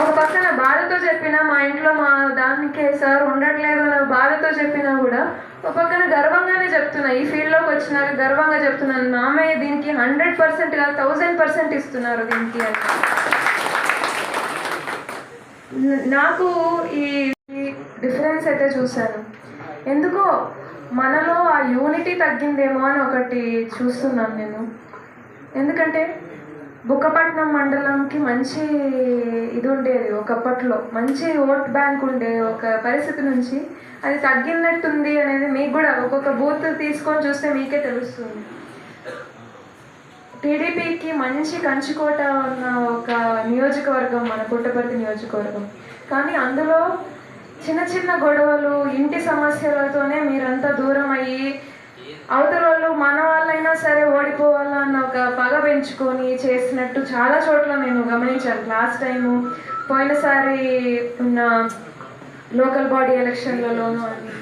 ఒక పక్కన బాధతో చెప్పినా మా ఇంట్లో మా దానికే సార్ ఉండట్లేదు అన్న బాధతో చెప్పినా కూడా ఒక పక్కన గర్వంగానే చెప్తున్నా ఈ ఫీల్డ్లోకి వచ్చినాక గర్వంగా చెప్తున్నాను మామయ్య దీనికి హండ్రెడ్ పర్సెంట్ కాదు థౌజండ్ పర్సెంట్ ఇస్తున్నారు దీనికి అని. నాకు ఈ డిఫరెన్స్ అయితే చూశాను. ఎందుకో మనలో ఆ యూనిటీ తగ్గిందేమో అని ఒకటి చూస్తున్నాను నేను. ఎందుకంటే బుక్కపట్నం మండలంకి మంచి ఇది ఉండేది ఒకప్పట్లో. మంచి ఓట్ బ్యాంక్ ఉండే ఒక పరిస్థితి నుంచి అది తగ్గినట్టుంది అనేది మీకు కూడా ఒక్కొక్క బూత్ తీసుకొని చూస్తే మీకే తెలుస్తుంది. టీడీపీకి మంచి కంచుకోట ఉన్న ఒక నియోజకవర్గం మన పుట్టపర్తి నియోజకవర్గం. కానీ అందులో చిన్న చిన్న గొడవలు ఇంటి సమస్యలతోనే మీరంతా దూరం అయ్యి అవతల వాళ్ళు మన వాళ్ళైనా సరే ఓడిపోవాలన్న ఒక పెంచుకొని చేసినట్టు చాలా చోట్ల నేను గమనించాను. లాస్ట్ టైము పోయినసారి ఉన్న లోకల్ బాడీ ఎలక్షన్లలోనూ అని.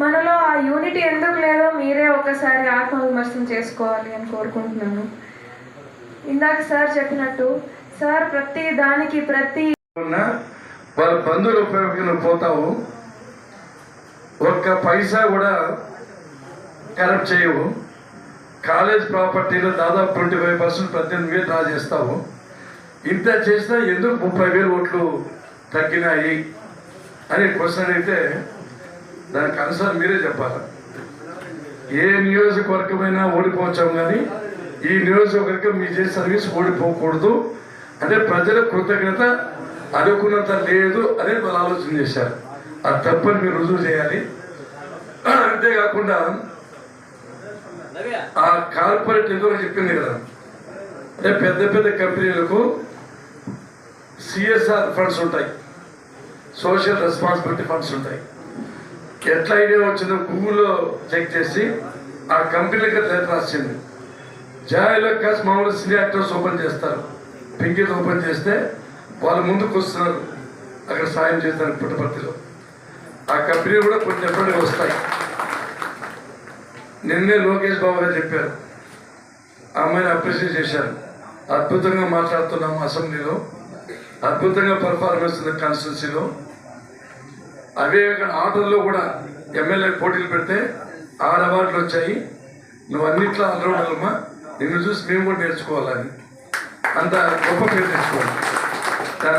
మనలో ఆ యూనిటీ ఎందుకు లేదో మీరే ఒకసారి ఆత్మవిమర్శనం చేసుకోవాలి అని కోరుకుంటున్నాను. ఇందాక సార్ చెప్పినట్టు సార్ ప్రతి దానికి ప్రతి ఉన్నా వాళ్ళ బంధువుల పోతావు. ఒక్క పైసా కూడా కరప్ట్ చేయవు. కాలేజ్ ప్రాపర్టీలో దాదాపు ట్వంటీ ఫైవ్ పర్సెంట్ పద్దెనిమిది వేలు డ్రా చేస్తాము ఇంత చేసినా ఎందుకు ముప్పై వేలు ఓట్లు తగ్గినాయి అనే క్వశ్చన్ అయితే దానికి ఆన్సర్ మీరే చెప్పాలి. ఏ నియోజకవర్గమైనా ఓడిపోవచ్చాం కానీ ఈ నియోజకవర్గం మీ చేసే సర్వీస్ ఓడిపోకూడదు అంటే ప్రజల కృతజ్ఞత అనుకున్నంత లేదు అనేది వాళ్ళు ఆలోచన చేశారు. అది తప్పని మీరు రుజువు చేయాలి. అంతేకాకుండా ఆ కార్పొరేట్ ఎందుకు చెప్పింది కదా. అంటే పెద్ద పెద్ద కంపెనీలకు సిఎస్ఆర్ ఫండ్స్ ఉంటాయి. సోషల్ రెస్పాన్సిబిలిటీ ఫండ్స్ ఉంటాయి. ఎట్లా ఐడియా వచ్చిందో గూగుల్లో చెక్ చేసి ఆ కంపెనీలకు లెటర్ రాసింది. జాయిలో కాస్ మామూలు సినీ యాక్టర్స్ ఓపెన్ చేస్తారు. పింకిల్ ఓపెన్ చేస్తే వాళ్ళు ముందుకు వస్తున్నారు. అక్కడ సాయం చేస్తారు పుట్టపర్తిలో. ఆ కంపెనీ కూడా కొన్ని ఎప్పటికీ వస్తాయి. నిన్నే లోకేష్ బాబు గారు చెప్పారు. అమ్మాయిని అప్రిషియేట్ చేశారు. అద్భుతంగా మాట్లాడుతున్నాము అసెంబ్లీలో. అద్భుతంగా పర్ఫార్మెన్స్ ఉంది కాన్స్టిట్యున్సీలో అవే ఇక్కడ ఆటోల్లో కూడా ఎమ్మెల్యే పోటీలు పెడితే ఆరు అవార్డులు వచ్చాయి. నువ్వు అన్నిట్లో అలవాడమ్మా నిన్ను చూసి మేము కూడా నేర్చుకోవాలని. అంత గొప్ప పేరు తెచ్చుకోవాలి. దాని